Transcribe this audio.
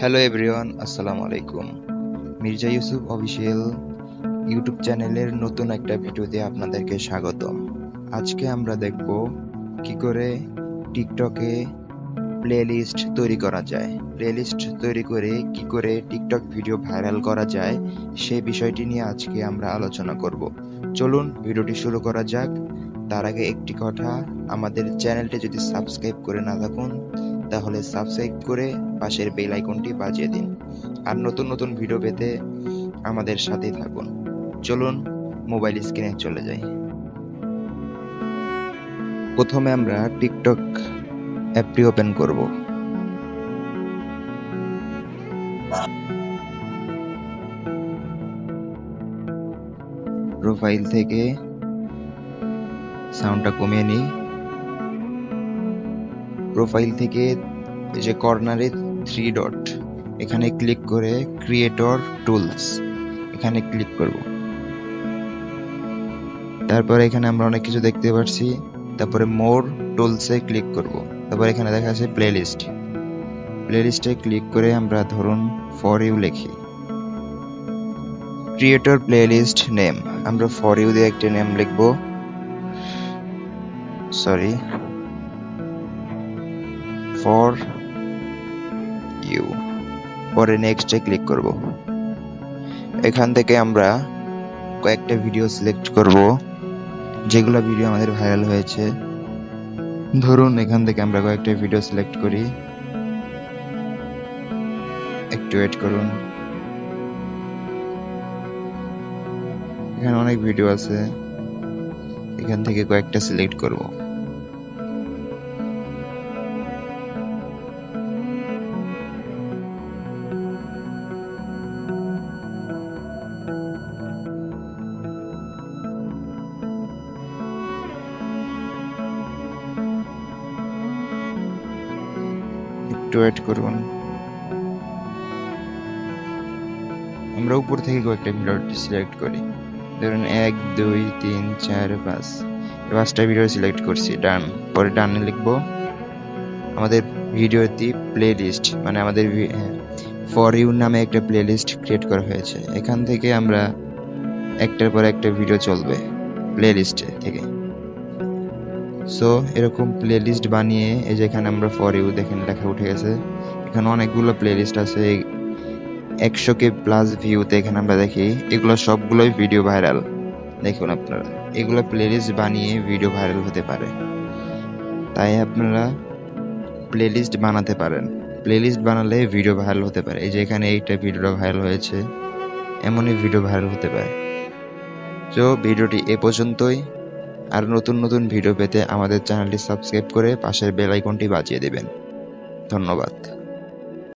Hello everyone আসসালামু আলাইকুম Mirza Yusuf official YouTube চ্যানেলের নতুন একটা ভিডিওতে আপনাদেরকে স্বাগতম। আজকে আমরা দেখব কি করে টিকটকে প্লেলিস্ট তৈরি করা যায়। প্লেলিস্ট তৈরি করে কি করে টিকটক ভিডিও ভাইরাল করা যায় সেই বিষয়টি নিয়ে আজকে আমরা আলোচনা করব। চলুন ভিডিওটি শুরু করা যাক। তার আগে একটি কথা, আমাদের চ্যানেলটি যদি সাবস্ক্রাইব করে না থাকুন তাহলে সাবস্ক্রাইব করে পাশের বেল আইকনটি বাজিয়ে দিন। আর নতুন নতুন ভিডিও পেতে আমাদের সাথেই থাকুন। চলুন মোবাইল স্ক্রিনে চলে যাই। প্রথমে আমরা টিকটক অ্যাপটি ওপেন করব। প্রোফাইল থেকে সাউন্ডটা কমিয়ে নিই। প্রোফাইল থেকে এই যে কর্নারে থ্রি ডট এখানে ক্লিক করে ক্রিয়েটর টুলস এখানে ক্লিক করব। তারপরে এখানে আমরা অনেক কিছু দেখতে পাচ্ছি তারপরে মোর টুলসে ক্লিক করব। তারপর এখানে দেখা যাচ্ছে প্লেলিস্ট প্লেলিস্টে ক্লিক করে আমরা ধরুন ফর ইউ লিখি। ক্রিয়েটর প্লেলিস্ট নেম আমরা ফর ইউ দিয়ে একটা নেম লিখব। Sorry for you. পরে নেক্সটে ক্লিক করব। এখান থেকে আমরা কয়েকটা ভিডিও সিলেক্ট করব। যেগুলো ভিডিও আমাদের ভাইরাল হয়েছে। ধরুন, এখান থেকে আমরা কয়েকটা ভিডিও সিলেক্ট করি। একটু ওয়েট করুন। এখানে অনেক ভিডিও আছে। এখান থেকে কয়েকটা সিলেক্ট করব। একটু ওয়েট করুন। আমরা উপর থেকে কয়েকটা ভিডিও সিলেক্ট করি। ধরুন এক, দুই, তিন, চার, পাঁচ। পাঁচটা ভিডিও সিলেক্ট করছি ডান পরে ডানে লিখব আমাদের ভিডিওটি প্লে লিস্ট মানে আমাদের ফর ইউ নামে একটা প্লে লিস্ট ক্রিয়েট করা হয়েছে। এখান থেকে আমরা একটার পর একটা ভিডিও চলবে প্লে লিস্টে থেকে। সো এরকম প্লে লিস্ট বানিয়ে এই যে এখানে আমরা ফর ইউ দেখেন, লেখা উঠে গেছে। এখানে অনেকগুলো প্লে লিস্ট আছে। একশো কে প্লাস ভিউতে এখানে আমরা দেখি। এগুলো সবগুলোই ভিডিও ভাইরাল দেখুন আপনারা, এগুলো প্লে লিস্ট বানিয়ে ভিডিও ভাইরাল হতে পারে। তাই আপনারা প্লে লিস্ট বানাতে পারেন। প্লে লিস্ট বানালে ভিডিও ভাইরাল হতে পারে। এই যে এখানে এইটা ভিডিওটা ভাইরাল হয়েছে। এমনই ভিডিও ভাইরাল হতে পারে। তো ভিডিওটি এ পর্যন্তই। আর নতুন নতুন ভিডিও পেতে আমাদের চ্যানেলটি সাবস্ক্রাইব করে পাশের বেল আইকনটি বাজিয়ে দেবেন। ধন্যবাদ।